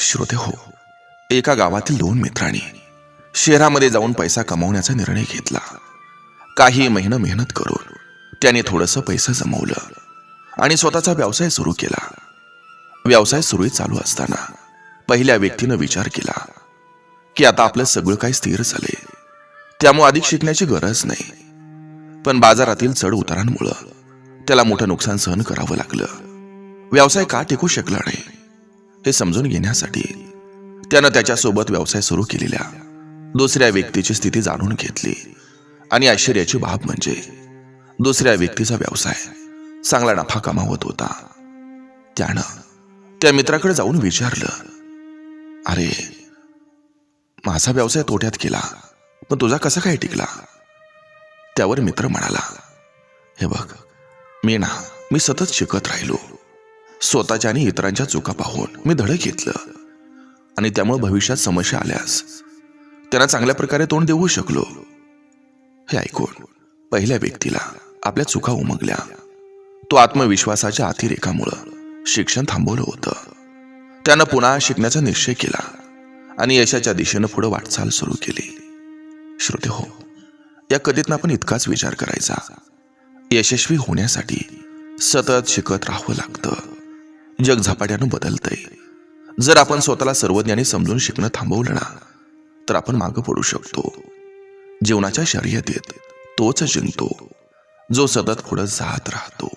श्रोते हो एका गावातील दोन मित्रांनी शहरामध्ये जाऊन पैसा कमवण्याचा निर्णय घेतला. काही महिनं मेहनत करून त्याने थोडंसं पैसा जमवलं आणि स्वतःचा व्यवसाय सुरू केला. व्यवसाय सुरळीत चालू असताना पहिल्या व्यक्तीनं विचार केला की आता आपलं सगळं काही स्थिर झाले त्यामुळे अधिक शिकण्याची गरज नाही. पण बाजारातील चढ उतारांमुळं त्याला मोठं नुकसान सहन करावं लागलं. व्यवसाय का टिकू शकला नाही? हे समजून घेण्यासाठी त्यानं त्याच्यासोबत व्यवसाय सुरू केलेल्या दुसऱ्या व्यक्तीची स्थिती जाणून घेतली. आणि आश्चर्याची बाब म्हणजे दुसऱ्या व्यक्तीचा व्यवसाय चांगला नफा कमावत होता. त्यानं त्या मित्राकडे जाऊन विचारलं अरे माझा व्यवसाय तोट्यात केला पण तुझा कसा काय टिकला? त्यावर मित्र म्हणाला हे बघ मी ना मी सतत शिकत राहिलो. स्वतःच्या आणि इतरांच्या चुका पाहून मी धडक घेतलं. आणि त्यामुळे भविष्यात समस्या आल्यास त्यांना चांगल्या प्रकारे तोंड देऊ शकलो. हे ऐकून पहिल्या व्यक्तीला आपल्या चुका उमगल्या. तो आत्मविश्वासाच्या अतिरेकामुळं शिक्षण थांबवलं होतं. त्यानं पुन्हा शिकण्याचा निश्चय केला आणि यशाच्या दिशेनं पुढे वाटचाल सुरू केली. श्रोते हो या कथेतनं आपण इतकाच विचार करायचा. यशस्वी होण्यासाठी सतत शिकत राहावं लागतं. जग झपाट्यानं बदलतंय. जर आपण स्वतःला सर्वज्ञानी समजून शिकणं थांबवलं ना तर आपण मागं पडू शकतो. जीवनाच्या शर्यतीत तोच जिंकतो जो सतत पुढे जात राहतो.